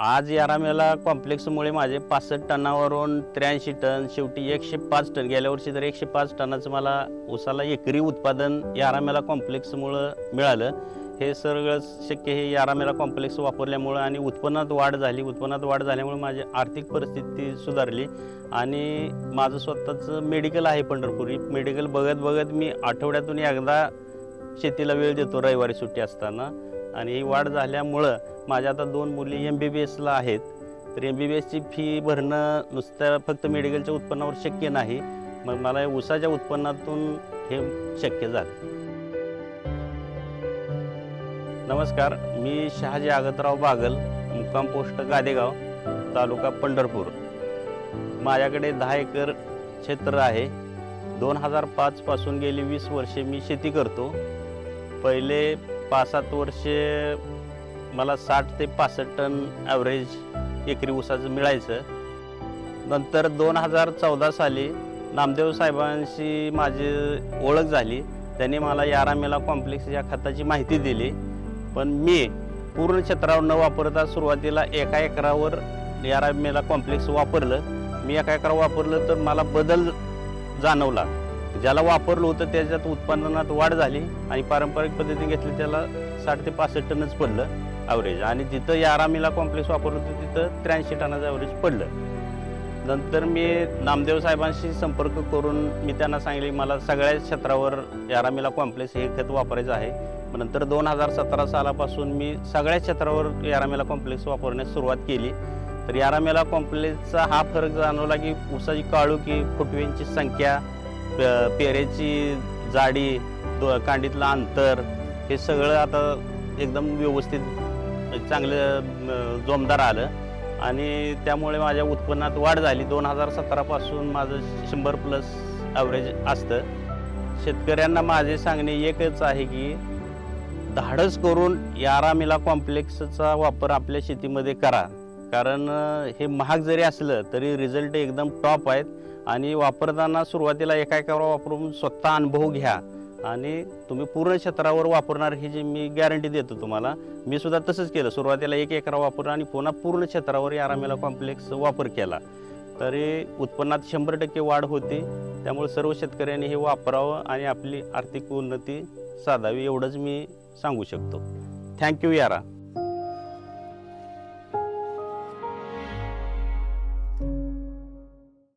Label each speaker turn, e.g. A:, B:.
A: आज यारामेला कॉम्प्लेक्समुळे माझे पासष्ट टनावरून त्र्याऐंशी टन शेवटी एकशे पाच टन गेल्या वर्षी तर एकशे पाच टनाचं मला उसाला एकरी उत्पादन यारामेला कॉम्प्लेक्समुळं मिळालं. हे सगळं शक्य हे यारामेला कॉम्प्लेक्स वापरल्यामुळं आणि उत्पन्नात वाढ झाली. उत्पन्नात वाढ झाल्यामुळे माझी आर्थिक परिस्थिती सुधारली आणि माझं स्वतःचं मेडिकल आहे पंढरपुरी. मेडिकल बघत बघत मी आठवड्यातून एकदा शेतीला वेळ देतो रविवारी सुट्टी असताना. आणि ही वाढ झाल्यामुळं माझ्या आता दोन मुली एम बी बी एसला आहेत. तर एम बी बी एसची फी भरणं नुसतं फक्त मेडिकलच्या उत्पन्नावर शक्य नाही. मग मला उसाच्या ऊसाच्या उत्पन्नातून हे शक्य झालं. नमस्कार मी शहाजी आगतराव बागल मुक्काम पोस्ट गादेगाव तालुका पंढरपूर. माझ्याकडे दहा एकर क्षेत्र आहे. दोन हजार पाचपासून गेली वीस वर्षे मी शेती करतो. पहिले पाच सात वर्षे मला साठ ते पासष्ट टन ॲव्हरेज एकरी ऊसाचं मिळायचं. नंतर दोन हजार चौदा साली नामदेव साहेबांशी माझी ओळख झाली. त्यांनी मला यारामेला कॉम्प्लेक्स या खताची माहिती दिली. पण मी पूर्ण क्षेत्रावर न वापरता सुरुवातीला एका एकरावर यारामेला कॉम्प्लेक्स वापरलं. मी एका एकरावर वापरलं तर मला बदल जाणवला. ज्याला वापरलं होतं त्याच्यात उत्पादनात वाढ झाली आणि पारंपरिक पद्धतीने घेतली त्याला साठ ते पासष्ट टनच पडलं ॲव्हरेज आणि जिथं यारामिला कॉम्प्लेक्स वापरलं होतं तिथं त्र्याऐंशी टनाचं ॲव्हरेज पडलं. नंतर मी नामदेव साहेबांशी संपर्क करून मी त्यांना सांगितले मला सगळ्या क्षेत्रावर यारामीला कॉम्प्लेक्स हे खत वापरायचं आहे. मग नंतर दोन हजार सतरा सालापासून मी सगळ्या क्षेत्रावर यारामेला कॉम्प्लेक्स वापरण्यास सुरुवात केली. तर यारामेला कॉम्प्लेक्सचा हा फरक जाणवला की ऊसाची काळुकी फुटवेंची संख्या प- पेरेची जाडी दो- कांडीतलं अंतर हे सगळं आता एकदम व्यवस्थित चांगलं जोमदार आलं. आणि त्यामुळे माझ्या उत्पन्नात वाढ झाली. दोन हजार सतरापासून माझं शंभर प्लस ॲव्हरेज असतं. शेतकऱ्यांना माझे सांगणे एकच आहे की धाडस करून यारामिला कॉम्प्लेक्सचा वापर आपल्या शेतीमध्ये करा. कारण हे महाग जरी असलं तरी रिझल्ट एकदम टॉप आहेत. आणि वापरताना सुरुवातीला एका एकावर वापरून स्वतः अनुभव घ्या. आणि तुम्ही पूर्ण क्षेत्रावर वापरणार ही जी मी गॅरंटी देतो तुम्हाला मी सुद्धा तसंच केलं. सुरुवातीला एक एकरा वापरून आणि पुन्हा पूर्ण क्षेत्रावर यारामेला कॉम्प्लेक्स वापर केला. तरी उत्पन्नात शंभर टक्के वाढ होती. त्यामुळे सर्व शेतकऱ्यांनी हे वापरावं आणि आपली आर्थिक उन्नती साधावी एवढंच मी सांगू शकतो. थँक्यू यारा